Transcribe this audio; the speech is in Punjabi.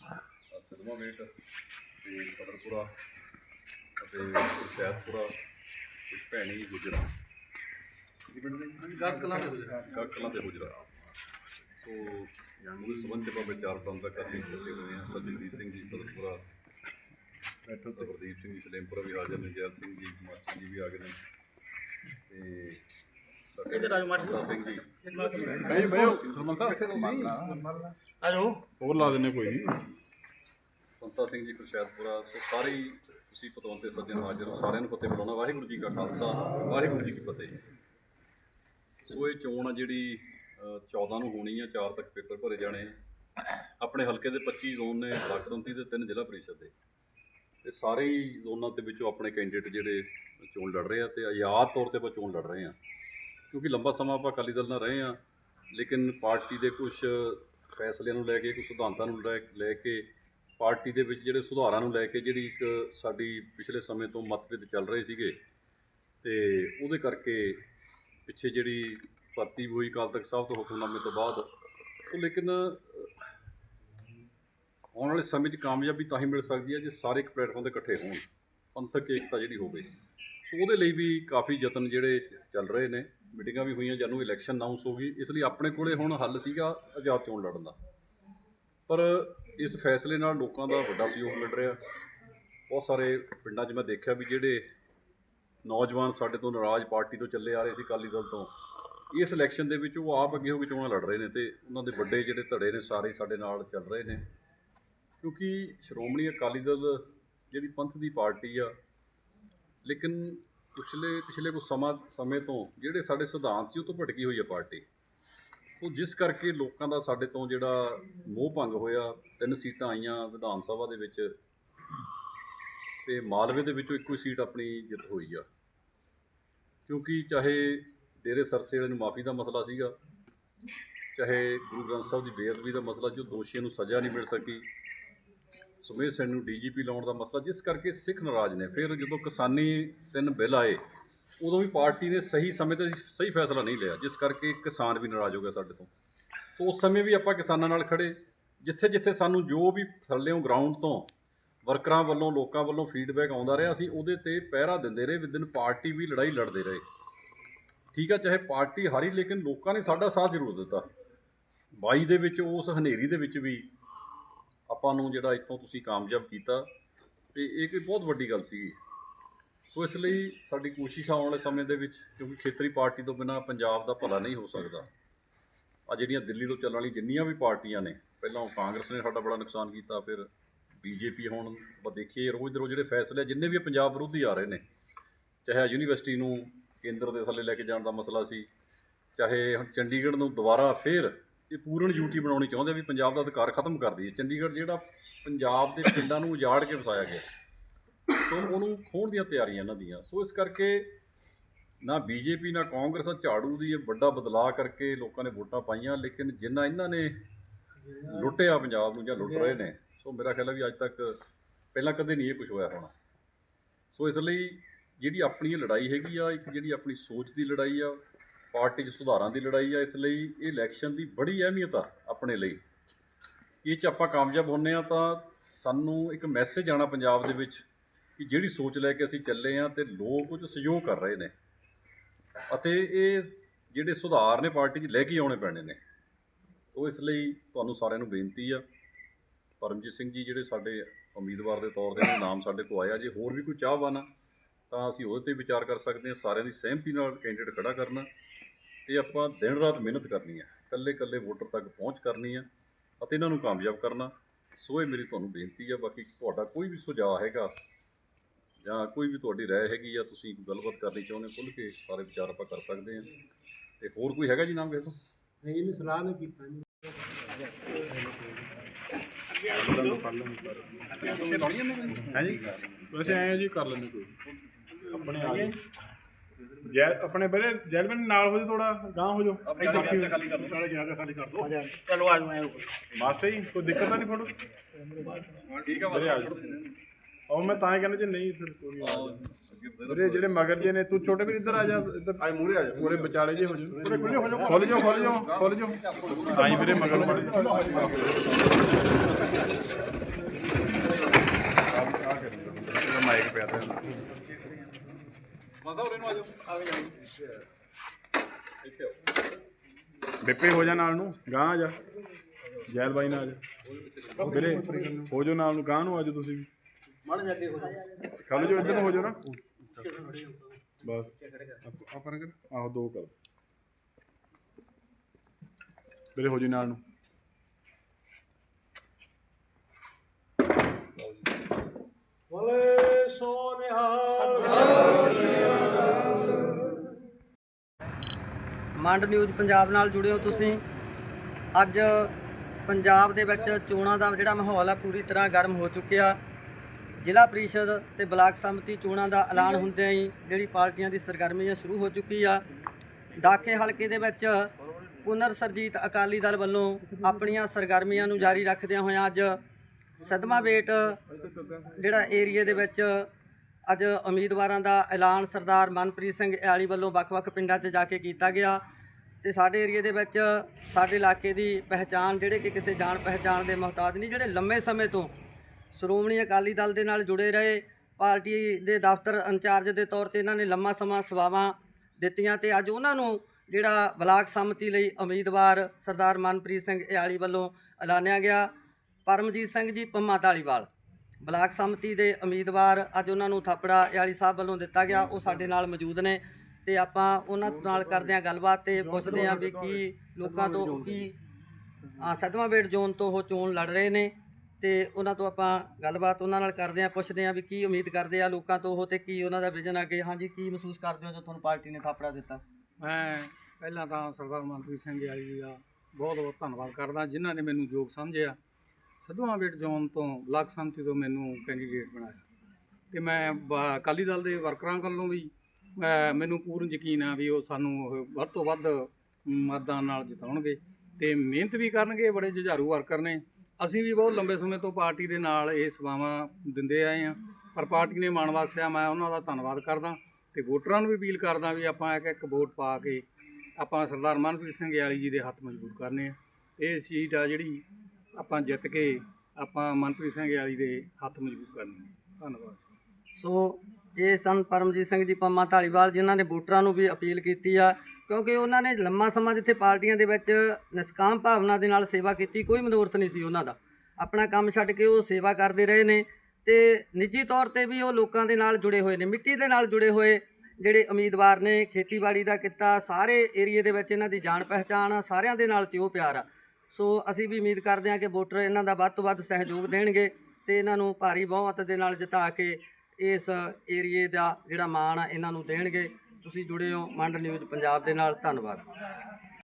ਸਿਦਮਾ ਵੇਟ ਤੇ ਕਦਰਪੁਰਾ ਅਤੇ ਸ਼ਹਿਦਪੁਰਾ ਤੇ ਭੈਣੀ ਗੁਜਰਾ। ਕੀ ਪਿੰਡ ਦੇ ਗੱਕਲਾਂ ਦੇ ਵਿੱਚ ਕਾਕਲਾਂ ਤੇ ਗੁਜਰਾ। ਸੋ ਉਹਦੇ ਸੰਬੰਧ ਚ ਆਪਾਂ ਵਿਚਾਰ ਵਟਾਂਦਰਾ ਕਰਨੀ ਚੱਲੇ ਹੋਏ ਹਾਂ। ਸਰਜੀਤ ਸਿੰਘ ਜੀ ਸਦਰਪੁਰਾ ਬੈਠੋ ਤੇ। ਗੁਰਦੀਪ ਸਿੰਘ ਜੀ ਸਲੇਮਪੁਰਾ ਵੀ ਹਾਜ਼ਰ ਨੇ। ਜੈਲ ਸਿੰਘ ਜੀ ਮਾਚੀ ਜੀ ਵੀ ਆ ਗਏ ਨੇ। ਤੇ ਸਿੰਘ ਜੀ। ਬਈ ਬਈ ਸਰਮਨ ਸਾਹਿਬ। ਇੱਥੇ ਤੁਸੀਂ ਆ ਜਾਓ ਹੋਰ ਲਾ ਦਿੰਨੇ ਕੋਈ ਨਹੀਂ। ਸੰਤਾ ਸਿੰਘ ਜੀ ਪ੍ਰਸ਼ਾਦਪੁਰਾ ਸੋ ਸਾਰੇ ਤੁਸੀਂ ਪਤਵੰਤੇ ਸੱਜਣ ਹਾਜ਼ਰ ਹੋ ਸਾਰਿਆਂ ਨੂੰ ਫਤਿਹ ਬੁਲਾਉਣਾ। ਵਾਹਿਗੁਰੂ ਜੀ ਕਾ ਖਾਲਸਾ ਵਾਹਿਗੁਰੂ ਜੀ ਕੀ ਫਤਿਹ। ਸੋ ਇਹ ਚੋਣ ਆ ਜਿਹੜੀ ਅ, 14 ਨੂੰ ਹੋਣੀ ਆ 4 ਤੱਕ ਪੇਪਰ ਭਰੇ ਜਾਣੇ। ਆਪਣੇ ਹਲਕੇ ਦੇ 25 ਜ਼ੋਨ ਨੇ ਬਲਾਕ ਸੰਮਤੀ ਦੇ ਤਿੰਨ ਜ਼ਿਲ੍ਹਾ ਪ੍ਰੀਸ਼ਦ ਦੇ। ਤੇ ਸਾਰੇ ਹੀ ਜ਼ੋਨਾਂ ਦੇ ਵਿੱਚੋਂ ਆਪਣੇ ਕੈਂਡੀਡੇਟ ਜਿਹੜੇ ਚੋਣ ਲੜ ਰਹੇ ਆ ਤੇ ਆਜ਼ਾਦ ਤੌਰ ਤੇ ਆਪਾਂ ਚੋਣ ਲੜ ਰਹੇ ਆ। ਕਿਉਂਕਿ ਲੰਬਾ ਸਮਾਂ ਆਪਾਂ ਅਕਾਲੀ ਦਲ ਨਾਲ ਰਹੇ ਆ ਲੇਕਿਨ ਪਾਰਟੀ ਦੇ ਕੁਝ ਫੈਸਲਿਆਂ ਨੂੰ ਲੈ ਕੇ ਕੁਝ ਸਿਧਾਂਤਾਂ ਨੂੰ ਲੈ ਲੈ ਕੇ ਪਾਰਟੀ ਦੇ ਵਿੱਚ ਜਿਹੜੇ ਸੁਧਾਰਾਂ ਨੂੰ ਲੈ ਕੇ ਜਿਹੜੀ ਇੱਕ ਸਾਡੀ ਪਿਛਲੇ ਸਮੇਂ ਤੋਂ ਮਤਭੇਦ ਚੱਲ ਰਹੇ ਸੀਗੇ ਤੇ ਉਹਦੇ ਕਰਕੇ ਪਿੱਛੇ ਜਿਹੜੀ ਭਰਤੀ ਹੋਈ ਅਕਾਲ ਤਖ਼ਤ ਸਾਹਿਬ ਤੋਂ ਹੁਕਮਨਾਮੇ ਤੋਂ ਬਾਅਦ ਉਹ ਲੇਕਿਨ ਅਹ, ਆਉਣ ਵਾਲੇ ਸਮੇਂ 'ਚ ਕਾਮਯਾਬੀ ਤਾਂ ਹੀ ਮਿਲ ਸਕਦੀ ਹੈ ਜੇ ਸਾਰੇ ਇੱਕ ਪਲੇਟਫਾਰਮ ਤੇ ਇਕੱਠੇ ਹੋਣ ਪੰਥਕ ਏਕਤਾ ਜਿਹੜੀ ਹੋਵੇ। ਸੋ ਉਹਦੇ ਲਈ ਵੀ ਕਾਫੀ ਯਤਨ ਜਿਹੜੇ ਚੱਲ ਰਹੇ ਨੇ। ਮੀਟਿੰਗਾਂ ਵੀ ਹੋਈਆਂ, ਜਦੋਂ ਇਲੈਕਸ਼ਨ ਅਨਾਉਂਸ ਹੋ ਗਈ, ਇਸ ਲਈ ਆਪਣੇ ਕੋਲੇ ਹੁਣ ਹੱਲ ਸੀਗਾ ਆਜ਼ਾਦ ਚੋਣ ਲੜਨ ਦਾ। ਪਰ ਇਸ ਫੈਸਲੇ ਨਾਲ ਲੋਕਾਂ ਦਾ ਵੱਡਾ ਸਹਿਯੋਗ ਮਿਲ ਰਿਹਾ। ਬਹੁਤ ਸਾਰੇ ਪਿੰਡਾਂ 'ਚ ਮੈਂ ਦੇਖਿਆ ਵੀ ਜਿਹੜੇ ਨੌਜਵਾਨ ਸਾਡੇ ਤੋਂ ਨਾਰਾਜ਼ ਪਾਰਟੀ ਤੋਂ ਚੱਲੇ ਆ ਰਹੇ ਸੀ ਅਕਾਲੀ ਦਲ ਤੋਂ, ਇਸ ਇਲੈਕਸ਼ਨ ਦੇ ਵਿੱਚ ਉਹ ਆਪ ਅੱਗੇ ਹੋ ਕੇ ਚੋਣਾਂ ਲੜ ਰਹੇ ਨੇ ਤੇ ਉਹਨਾਂ ਦੇ ਵੱਡੇ ਜਿਹੜੇ ਧੜੇ ਨੇ ਸਾਰੇ ਸਾਡੇ ਨਾਲ ਚੱਲ ਰਹੇ ਨੇ। ਕਿਉਂਕਿ ਸ਼੍ਰੋਮਣੀ ਅਕਾਲੀ ਦਲ ਜਿਹੜੀ ਪੰਥ ਦੀ ਪਾਰਟੀ ਆ, ਲੇਕਿਨ ਪਿਛਲੇ ਪਿਛਲੇ ਕੁਝ ਸਮਾਂ, ਸਮੇਂ ਤੋਂ ਜਿਹੜੇ ਸਾਡੇ ਸਿਧਾਂਤ ਸੀ ਉਹ ਤੋਂ ਭਟਕੀ ਹੋਈ ਹੈ ਪਾਰਟੀ। ਸੋ ਜਿਸ ਕਰਕੇ ਲੋਕਾਂ ਦਾ ਸਾਡੇ ਤੋਂ ਜਿਹੜਾ ਮੋਹ ਭੰਗ ਹੋਇਆ, ਤਿੰਨ ਸੀਟਾਂ ਆਈਆਂ ਵਿਧਾਨ ਸਭਾ ਦੇ ਵਿੱਚ ਤੇ ਮਾਲਵੇ ਦੇ ਵਿੱਚੋਂ ਇੱਕੋ ਹੀ ਸੀਟ ਆਪਣੀ ਜਿੱਤ ਹੋਈ ਆ। ਕਿਉਂਕਿ ਚਾਹੇ ਡੇਰੇ ਸਰਸੇ ਵਾਲੇ ਨੂੰ ਮਾਫੀ ਦਾ ਮਸਲਾ ਸੀਗਾ, ਚਾਹੇ ਗੁਰੂ ਗ੍ਰੰਥ ਸਾਹਿਬ ਦੀ ਬੇਅਦਬੀ ਦਾ ਮਸਲਾ, ਜੋ ਦੋਸ਼ੀਆਂ ਨੂੰ ਸਜ਼ਾ ਨਹੀਂ ਮਿਲ ਸਕੀ ਸੁਮੇਧ ਸੈਨ ਨੂੰ ਡੀਜੀਪੀ ਲਾਉਣ ਦਾ ਮਸਲਾ, ਜਿਸ ਕਰਕੇ ਸਿੱਖ ਨਾਰਾਜ਼ ਨੇ। ਫਿਰ ਜਦੋਂ ਕਿਸਾਨੀ ਤਿੰਨ ਬਿੱਲ ਆਏ, ਉਦੋਂ ਵੀ ਪਾਰਟੀ ਨੇ ਸਹੀ ਸਮੇਂ ਤੇ ਸਹੀ ਫੈਸਲਾ ਨਹੀਂ ਲਿਆ, ਜਿਸ ਕਰਕੇ ਕਿਸਾਨ ਵੀ ਨਾਰਾਜ਼ ਹੋ ਗਿਆ ਸਾਡੇ ਤੋਂ। ਸੋ ਉਸ ਸਮੇਂ ਵੀ ਆਪਾਂ ਕਿਸਾਨਾਂ ਨਾਲ ਖੜੇ ਜਿੱਥੇ ਜਿੱਥੇ ਸਾਨੂੰ ਜੋ ਵੀ ਥੱਲੇੋਂ ਗਰਾਊਂਡ ਤੋਂ ਵਰਕਰਾਂ ਵੱਲੋਂ, ਲੋਕਾਂ ਵੱਲੋਂ ਫੀਡਬੈਕ ਆਉਂਦਾ ਰਿਹਾ, ਅਸੀਂ ਉਹਦੇ ਤੇ ਪਹਿਰਾ ਦਿੰਦੇ ਰਹੇ ਵਿਦਨ ਪਾਰਟੀ ਵੀ ਲੜਾਈ ਲੜਦੇ ਰਹੇ। ਠੀਕ ਆ, ਚਾਹੇ ਪਾਰਟੀ ਹਾਰੀ, ਲੇਕਿਨ ਲੋਕਾਂ ਨੇ ਸਾਡਾ ਸਾਥ ਜ਼ਰੂਰ ਦਿੱਤਾ। 22 ਦੇ ਵਿੱਚ, ਉਸ ਹਨੇਰੀ ਦੇ ਵਿੱਚ ਵੀ ਆਪਾਂ ਨੂੰ ਜਿਹੜਾ ਇੱਥੋਂ ਤੁਸੀਂ ਕਾਮਯਾਬ ਕੀਤਾ, ਤੇ ਇਹ ਕੋਈ ਬਹੁਤ ਵੱਡੀ ਗੱਲ ਸੀਗੀ। ਸੋ ਇਸ ਲਈ ਸਾਡੀ ਕੋਸ਼ਿਸ਼ ਆਉਣ ਵਾਲੇ ਸਮੇਂ ਦੇ ਵਿੱਚ, ਕਿਉਂਕਿ ਖੇਤਰੀ ਪਾਰਟੀ ਤੋਂ ਬਿਨਾ ਪੰਜਾਬ ਦਾ ਭਲਾ ਨਹੀਂ ਹੋ ਸਕਦਾ। ਆ ਜਿਹੜੀਆਂ ਦਿੱਲੀ ਤੋਂ ਚੱਲਣ ਵਾਲੀ ਜਿੰਨੀਆਂ ਵੀ ਪਾਰਟੀਆਂ ਨੇ, ਪਹਿਲਾਂ ਉਹ ਕਾਂਗਰਸ ਨੇ ਸਾਡਾ ਬੜਾ ਨੁਕਸਾਨ ਕੀਤਾ, ਫਿਰ ਬੀਜੇਪੀ ਹੁਣ ਆਪਾਂ ਦੇਖੀਏ ਰੋਜ਼ ਦੇ ਰੋਜ਼ ਜਿਹੜੇ ਫੈਸਲੇ, ਜਿੰਨੇ ਵੀ ਪੰਜਾਬ ਵਿਰੋਧੀ ਆ ਰਹੇ ਨੇ, ਚਾਹੇ ਯੂਨੀਵਰਸਿਟੀ ਨੂੰ ਕੇਂਦਰ ਦੇ ਥੱਲੇ ਲੈ ਕੇ ਜਾਣ ਦਾ ਮਸਲਾ ਸੀ, ਚਾਹੇ ਹੁਣ ਚੰਡੀਗੜ੍ਹ ਨੂੰ ਦੁਬਾਰਾ ਫੇਰ ਇਹ ਪੂਰਨ ਯੂਟੀ ਬਣਾਉਣੀ ਚਾਹੁੰਦੇ ਆ ਵੀ ਪੰਜਾਬ ਦਾ ਅਧਿਕਾਰ ਖਤਮ ਕਰ ਦਈਏ। ਚੰਡੀਗੜ੍ਹ ਜਿਹੜਾ ਪੰਜਾਬ ਦੇ ਪਿੰਡਾਂ ਨੂੰ ਉਜਾੜ ਕੇ ਵਸਾਇਆ ਗਿਆ। ਸੋ ਉਹਨੂੰ ਖੋਹਣ ਦੀਆਂ ਤਿਆਰੀਆਂ ਇਹਨਾਂ ਦੀਆਂ। ਸੋ ਇਸ ਕਰਕੇ ਨਾ ਬੀਜੇਪੀ, ਨਾ ਕਾਂਗਰਸ, ਆ ਝਾੜੂ ਦੀ ਇਹ ਵੱਡਾ ਬਦਲਾਅ ਕਰਕੇ ਲੋਕਾਂ ਨੇ ਵੋਟਾਂ ਪਾਈਆਂ, ਲੇਕਿਨ ਜਿੰਨਾ ਇਹਨਾਂ ਨੇ ਲੁੱਟਿਆ ਪੰਜਾਬ ਨੂੰ ਜਾਂ ਲੁੱਟ ਰਹੇ ਨੇ, ਸੋ ਮੇਰਾ ਖਿਆਲ ਹੈ ਵੀ ਅੱਜ ਤੱਕ ਪਹਿਲਾਂ ਕਦੇ ਨਹੀਂ ਇਹ ਕੁਝ ਹੋਇਆ ਹੋਣਾ। ਸੋ ਇਸ ਲਈ ਜਿਹੜੀ ਆਪਣੀ ਲੜਾਈ ਹੈਗੀ ਆ, ਇੱਕ ਜਿਹੜੀ ਆਪਣੀ ਸੋਚ ਦੀ ਲੜਾਈ ਆ ਪਾਰਟੀ 'ਚ ਸੁਧਾਰਾਂ ਦੀ ਲੜਾਈ ਆ, ਇਸ ਲਈ ਇਹ ਇਲੈਕਸ਼ਨ ਦੀ ਬੜੀ ਅਹਿਮੀਅਤ ਆ ਆਪਣੇ ਲਈ। ਇਹ 'ਚ ਆਪਾਂ ਕਾਮਯਾਬ ਹੁੰਨੇ ਆ ਤਾਂ ਸਾਨੂੰ ਇੱਕ ਮੈਸੇਜ ਆਣਾ ਪੰਜਾਬ ਦੇ ਵਿੱਚ ਕਿ ਜਿਹੜੀ ਸੋਚ ਲੈ ਕੇ ਅਸੀਂ ਚੱਲੇ ਆ ਤੇ ਲੋਕ ਉਹ 'ਚ ਸਹਿਯੋਗ ਕਰ ਰਹੇ ਨੇ ਅਤੇ ਇਹ ਜਿਹੜੇ ਸੁਧਾਰ ਨੇ ਪਾਰਟੀ 'ਚ ਲੈ ਕੇ ਆਉਣੇ ਪੈਣੇ ਨੇ। ਸੋ ਇਸ ਲਈ ਤੁਹਾਨੂੰ ਸਾਰਿਆਂ ਨੂੰ ਬੇਨਤੀ ਆ, ਪਰਮਜੀਤ ਸਿੰਘ ਜੀ ਜਿਹੜੇ ਸਾਡੇ ਉਮੀਦਵਾਰ ਦੇ ਤੌਰ ਤੇ ਨਾਮ ਸਾਡੇ ਕੋਲ ਆਇਆ ਜੇ ਹੋਰ ਵੀ ਕੋਈ ਚਾਹਵਾਨ ਆ ਤਾਂ ਅਸੀਂ ਉਹਦੇ ਤੇ ਵਿਚਾਰ ਕਰ ਸਕਦੇ ਹਾਂ ਸਾਰਿਆਂ ਦੀ ਸਹਿਮਤੀ ਨਾਲ ਕੈਂਡੀਡੇਟ ਖੜਾ ਕਰਨਾ। ਤੇ ਆਪਾਂ ਦਿਨ ਰਾਤ ਮਿਹਨਤ ਕਰਨੀ ਹੈ ਇਕੱਲੇ ਇਕੱਲੇ ਵੋਟਰ ਤੱਕ ਪਹੁੰਚ ਕਰਨੀ ਆ ਅਤੇ ਇਹਨਾਂ ਨੂੰ ਕਾਮਯਾਬ ਕਰਨਾ। ਸੋ ਇਹ ਮੇਰੀ ਤੁਹਾਨੂੰ ਬੇਨਤੀ ਆ ਬਾਕੀ ਤੁਹਾਡਾ ਕੋਈ ਵੀ ਸੁਝਾਅ ਹੈਗਾ ਜਾਂ ਕੋਈ ਵੀ ਤੁਹਾਡੀ ਰਾਏ ਹੈਗੀ ਆ ਤੁਸੀਂ ਗੱਲਬਾਤ ਕਰਨੀ ਚਾਹੁੰਦੇ ਹੋ, ਖੁੱਲ੍ਹ ਕੇ ਸਾਰੇ ਵਿਚਾਰ ਆਪਾਂ ਕਰ ਸਕਦੇ ਹਾਂ। ਤੇ ਹੋਰ ਕੋਈ ਹੈਗਾ ਜੀ ਨਾਮ ਕਿਸੇ ਤੋਂ ਨਹੀਂ ਇਹਨੂੰ ਸਲਾਹ ਨਹੀਂ ਕੀਤਾ ਜੀ। ਹੈ ਜੀ ਵੈਸੇ ਐਂ ਜੀ ਕਰ ਲੈਣੇ ਕੋਈ। ਆਪਣੇ ਆ ਗਏ। ਜੈ ਆਪਣੇ ਬਰੇ ਜੈਲਮਨ ਨਾਲ ਹੋ ਜਾ ਥੋੜਾ ਗਾਂ ਹੋ ਜਾ ਖਾਲੀ ਕਰ ਦੋ ਸਾਰੇ ਜਗ੍ਹਾ ਖਾਲੀ ਕਰ ਦੋ। ਚਲੋ ਆ ਜਾਓ ਮਾਸਟਰ ਜੀ ਕੋਈ ਦਿੱਕਤ ਤਾਂ ਨਹੀਂ ਫੋਟੋ ਠੀਕ ਆ ਵੀਰੇ ਆ ਜਾਓ ਉਹ ਮੈਂ ਤਾਂ ਹੀ ਕਹਿੰਦਾ ਜੇ ਨਹੀਂ ਫਿਰ ਕੋਈ ਆ ਵੀਰੇ ਜਿਹੜੇ ਮਗਰ ਜੇ ਨੇ ਤੂੰ ਛੋਟੇ ਵੀਰ ਇੱਧਰ ਆ ਜਾ ਇੱਧਰ। ਆ ਮੂਰੇ ਆ ਜਾ। ਪੂਰੇ ਵਿਚਾਲੇ ਜੇ ਹੋ ਜਾ ਪੂਰੇ ਖੁੱਲੇ ਹੋ ਜਾ ਖੁੱਲ ਜਾ ਖੁੱਲ ਜਾ ਖੁੱਲ ਜਾ ਆਈ ਵੀਰੇ ਮਗਰ ਫੜ ਆ ਜਾਓ ਇੱਥੇ ਆਓ ਬਿੱਪੇ ਹੋ ਜਾ ਨਾਲ ਨੂੰ ਗਾਂ ਆ ਜਾ। ਜੈਲ ਬਾਈ ਨਾਲ ਆ ਜਾ। ਵੀਰੇ ਹੋ ਜਾ ਨਾਲ ਨੂੰ ਗਾਂ ਨੂੰ ਆ ਜਾ ਤੁਸੀਂ ਵੀ। ਮੜ ਜਾ ਕੇ ਹੋ ਖੜ ਜੋ ਇੱਧਰ ਨੂੰ ਹੋ ਜਾ ਨਾ। ਬਸ। ਆਪਾਂ ਕਰ ਆਹੋ ਦੋ ਕਰ। ਵੀਰੇ ਹੋ ਜੀ ਨਾਲ ਨੂੰ। ਮੰਡ ਨਿਊਜ਼ ਪੰਜਾਬ ਨਾਲ ਜੁੜੇ ਹੋ ਤੁਸੀਂ। ਅੱਜ ਪੰਜਾਬ ਦੇ ਵਿੱਚ ਚੋਣਾਂ ਦਾ ਜਿਹੜਾ ਮਾਹੌਲ ਆ, ਪੂਰੀ ਤਰ੍ਹਾਂ ਗਰਮ ਹੋ ਚੁੱਕਿਆ। ਜ਼ਿਲ੍ਹਾ ਪ੍ਰੀਸ਼ਦ ਤੇ ਬਲਾਕ ਸੰਮਤੀ ਚੋਣਾਂ ਦਾ ਐਲਾਨ ਹੁੰਦਿਆਂ ਹੀ ਜਿਹੜੀ ਪਾਰਟੀਆਂ ਦੀ ਸਰਗਰਮੀਆਂ ਸ਼ੁਰੂ ਹੋ ਚੁੱਕੀ ਆ। ਡਾਕੇ ਹਲਕੇ ਦੇ ਵਿੱਚ ਪੁਨਰ ਸਰਜੀਤ ਅਕਾਲੀ ਦਲ ਵੱਲੋਂ ਆਪਣੀਆਂ ਸਰਗਰਮੀਆਂ ਨੂੰ ਜਾਰੀ ਰੱਖਦਿਆਂ ਹੋਇਆਂ ਅੱਜ ਸਦਮਾ ਵੇਟ ਜਿਹੜਾ ਏਰੀਏ ਦੇ ਵਿੱਚ ਅੱਜ ਉਮੀਦਵਾਰਾਂ ਦਾ ਐਲਾਨ ਸਰਦਾਰ ਮਨਪ੍ਰੀਤ ਸਿੰਘ ਐਲੀ ਵੱਲੋਂ ਵੱਖ-ਵੱਖ ਪਿੰਡਾਂ 'ਚ ਜਾ ਕੇ ਕੀਤਾ ਗਿਆ। ਤੇ ਸਾਡੇ ਏਰੀਏ ਦੇ ਵਿੱਚ ਸਾਡੇ ਇਲਾਕੇ ਦੀ ਪਹਿਚਾਣ ਜਿਹੜੇ ਕਿ ਕਿਸੇ ਜਾਣ ਪਹਿਚਾਣ ਦੇ ਮੁਹਤਾਜ ਨਹੀਂ, ਜਿਹੜੇ ਲੰਮੇ ਸਮੇਂ ਤੋਂ ਸ਼੍ਰੋਮਣੀ ਅਕਾਲੀ ਦਲ ਦੇ ਨਾਲ ਜੁੜੇ ਰਹੇ, ਪਾਰਟੀ ਦੇ ਦਫ਼ਤਰ ਇੰਚਾਰਜ ਦੇ ਤੌਰ ਤੇ ਇਹਨਾਂ ਨੇ ਲੰਮਾ ਸਮਾਂ ਸੇਵਾਵਾਂ ਦਿੱਤੀਆਂ ਤੇ ਅੱਜ ਉਹਨਾਂ ਨੂੰ ਜਿਹੜਾ ਬਲਾਕ ਸੰਮਤੀ ਲਈ ਉਮੀਦਵਾਰ ਸਰਦਾਰ ਮਨਪ੍ਰੀਤ ਸਿੰਘ ਇਆਲੀ ਵੱਲੋਂ ਐਲਾਨਿਆ ਗਿਆ, ਪਰਮਜੀਤ ਸਿੰਘ ਜੀ ਪੰਮਾ ਢਾਲੀਵਾਲ ਬਲਾਕ ਸੰਮਤੀ ਦੇ ਉਮੀਦਵਾਰ ਅੱਜ ਉਹਨਾਂ ਨੂੰ ਥਾਪੜਾ ਇਆਲੀ ਸਾਹਿਬ ਵੱਲੋਂ ਦਿੱਤਾ ਗਿਆ, ਉਹ ਸਾਡੇ ਨਾਲ ਮੌਜੂਦ ਨੇ। ਤੇ ਆਪਾਂ ਉਹਨਾਂ ਨਾਲ ਕਰਦੇ ਹਾਂ ਗੱਲਬਾਤ ਤੇ ਪੁੱਛਦੇ ਹਾਂ ਵੀ ਕੀ ਲੋਕਾਂ ਤੋਂ ਕੀ ਆ ਸਦਮਾ ਵੇਟ ਜ਼ੋਨ ਤੋਂ ਉਹ ਚੋਣ ਲੜ ਰਹੇ ਨੇ ਤੇ ਉਹਨਾਂ ਤੋਂ ਆਪਾਂ ਗੱਲਬਾਤ ਉਹਨਾਂ ਨਾਲ ਕਰਦੇ ਹਾਂ, ਪੁੱਛਦੇ ਹਾਂ ਵੀ ਕੀ ਉਮੀਦ ਕਰਦੇ ਆ ਲੋਕਾਂ ਤੋਂ ਉਹ ਤੇ ਕੀ ਉਹਨਾਂ ਦਾ ਵਿਜ਼ਨ ਅੱਗੇ। ਹਾਂਜੀ, ਕੀ ਮਹਿਸੂਸ ਕਰਦੇ ਹੋ ਜੋ ਤੁਹਾਨੂੰ ਪਾਰਟੀ ਨੇ ਥਾਪੜਾ ਦਿੱਤਾ? ਮੈਂ ਪਹਿਲਾਂ ਤਾਂ ਸਰਦਾਰ ਮਨਪ੍ਰੀਤ ਸਿੰਘ ਗਿਆਲੀ ਜੀ ਦਾ ਬਹੁਤ ਬਹੁਤ ਧੰਨਵਾਦ ਕਰਦਾ, ਜਿਨ੍ਹਾਂ ਨੇ ਮੈਨੂੰ ਯੋਗ ਸਮਝਿਆ। ਸਧੂਆਂ ਵੇਟ ਜ਼ੋਨ ਤੋਂ ਬਲਾਕ ਸੰਮਤੀ ਤੋਂ ਮੈਨੂੰ ਕੈਂਡੀਡੇਟ ਬਣਾਇਆ। ਤੇ ਮੈਂ ਬ- ਅਕਾਲੀ ਦਲ ਦੇ ਵਰਕਰਾਂ ਵੱਲੋਂ ਵੀ ਮੈਨੂੰ ਪੂਰਨ ਯਕੀਨ ਆ ਵੀ ਉਹ ਸਾਨੂੰ ਉਹ ਵੱਧ ਤੋਂ ਵੱਧ ਮਰਦਾਂ ਨਾਲ ਜਿਤਾਉਣਗੇ ਤੇ ਮਿਹਨਤ ਵੀ ਕਰਨਗੇ, ਬੜੇ ਜੁਝਾਰੂ ਵਰਕਰ ਨੇ। ਅਸੀਂ ਵੀ ਬਹੁਤ ਲੰਬੇ ਸਮੇਂ ਤੋਂ ਪਾਰਟੀ ਦੇ ਨਾਲ ਇਹ ਸੇਵਾਵਾਂ ਦਿੰਦੇ ਆਏ ਆ ਪਰ ਪਾਰਟੀ ਨੇ ਮਾਣ ਬਖਸ਼ਿਆ, ਮੈਂ ਉਹਨਾਂ ਦਾ ਧੰਨਵਾਦ ਕਰਦਾ ਤੇ ਵੋਟਰਾਂ ਨੂੰ ਵੀ ਅਪੀਲ ਕਰਦਾ ਵੀ ਆਪਾਂ ਇੱਕ ਇੱਕ ਵੋਟ ਪਾ ਕੇ ਆਪਾਂ ਸਰਦਾਰ ਮਨਪ੍ਰੀਤ ਸਿੰਘ ਯਾਲੀ ਜੀ ਦੇ ਹੱਥ ਮਜ਼ਬੂਤ ਕਰਨੇ ਆ। ਇਹ ਸੀਟ ਆ ਜਿਹੜੀ ਆਪਾਂ ਜਿੱਤ ਕੇ ਆਪਾਂ ਮਨਪ੍ਰੀਤ ਸਿੰਘ ਯਾਲੀ ਦੇ ਹੱਥ ਮਜ਼ਬੂਤ ਕਰਨੇ ਧੰਨਵਾਦ। ਸੋ ਇਹ ਸਨ ਪਰਮਜੀਤ ਸਿੰਘ ਜੀ, ਪੰਮਾ ਢਾਲੀਵਾਲ ਜਿਨ੍ਹਾਂ ਨੇ ਵੋਟਰਾਂ ਨੂੰ ਵੀ ਅਪੀਲ ਕੀਤੀ ਆ, ਕਿਉਂਕਿ ਉਹਨਾਂ ਨੇ ਲੰਮਾ ਸਮਾਂ ਜਿੱਥੇ ਪਾਰਟੀਆਂ ਦੇ ਵਿੱਚ ਨਿਸਕਾਮ ਭਾਵਨਾ ਦੇ ਨਾਲ ਸੇਵਾ ਕੀਤੀ, ਕੋਈ ਮਨੋਰਥ ਨਹੀਂ ਸੀ ਉਹਨਾਂ ਦਾ। ਆਪਣਾ ਕੰਮ ਛੱਡ ਕੇ ਉਹ ਸੇਵਾ ਕਰਦੇ ਰਹੇ ਨੇ ਤੇ ਨਿੱਜੀ ਤੌਰ ਤੇ ਵੀ ਉਹ ਲੋਕਾਂ ਦੇ ਨਾਲ ਜੁੜੇ ਹੋਏ ਨੇ, ਮਿੱਟੀ ਦੇ ਨਾਲ ਜੁੜੇ ਹੋਏ ਜਿਹੜੇ ਉਮੀਦਵਾਰ ਨੇ, ਖੇਤੀਬਾੜੀ ਦਾ ਕੀਤਾ, ਸਾਰੇ ਏਰੀਏ ਦੇ ਵਿੱਚ ਇਹਨਾਂ ਦੀ ਜਾਣ ਪਹਿਚਾਣ ਆ, ਸਾਰਿਆਂ ਦੇ ਨਾਲ ਤੇ ਉਹ ਪਿਆਰ ਆ। ਸੋ ਅਸੀਂ ਵੀ ਉਮੀਦ ਕਰਦੇ ਹਾਂ ਕਿ ਵੋਟਰ ਇਹਨਾਂ ਦਾ ਵੱਧ ਤੋਂ ਵੱਧ ਸਹਿਯੋਗ ਦੇਣਗੇ ਤੇ ਇਹਨਾਂ ਨੂੰ ਭਾਰੀ ਬਹੁਮਤ ਦੇ ਨਾਲ ਜਿਤਾ ਕੇ ਇਸ ਏਰੀਏ ਦਾ ਜਿਹੜਾ ਮਾਣ ਆ, ਇਹਨਾਂ ਨੂੰ ਦੇਣਗੇ। ਤੁਸੀਂ ਜੁੜੇ ਹੋ ਮੰਡ ਨਿਊਜ਼ ਪੰਜਾਬ ਦੇ ਨਾਲ। ਧੰਨਵਾਦ।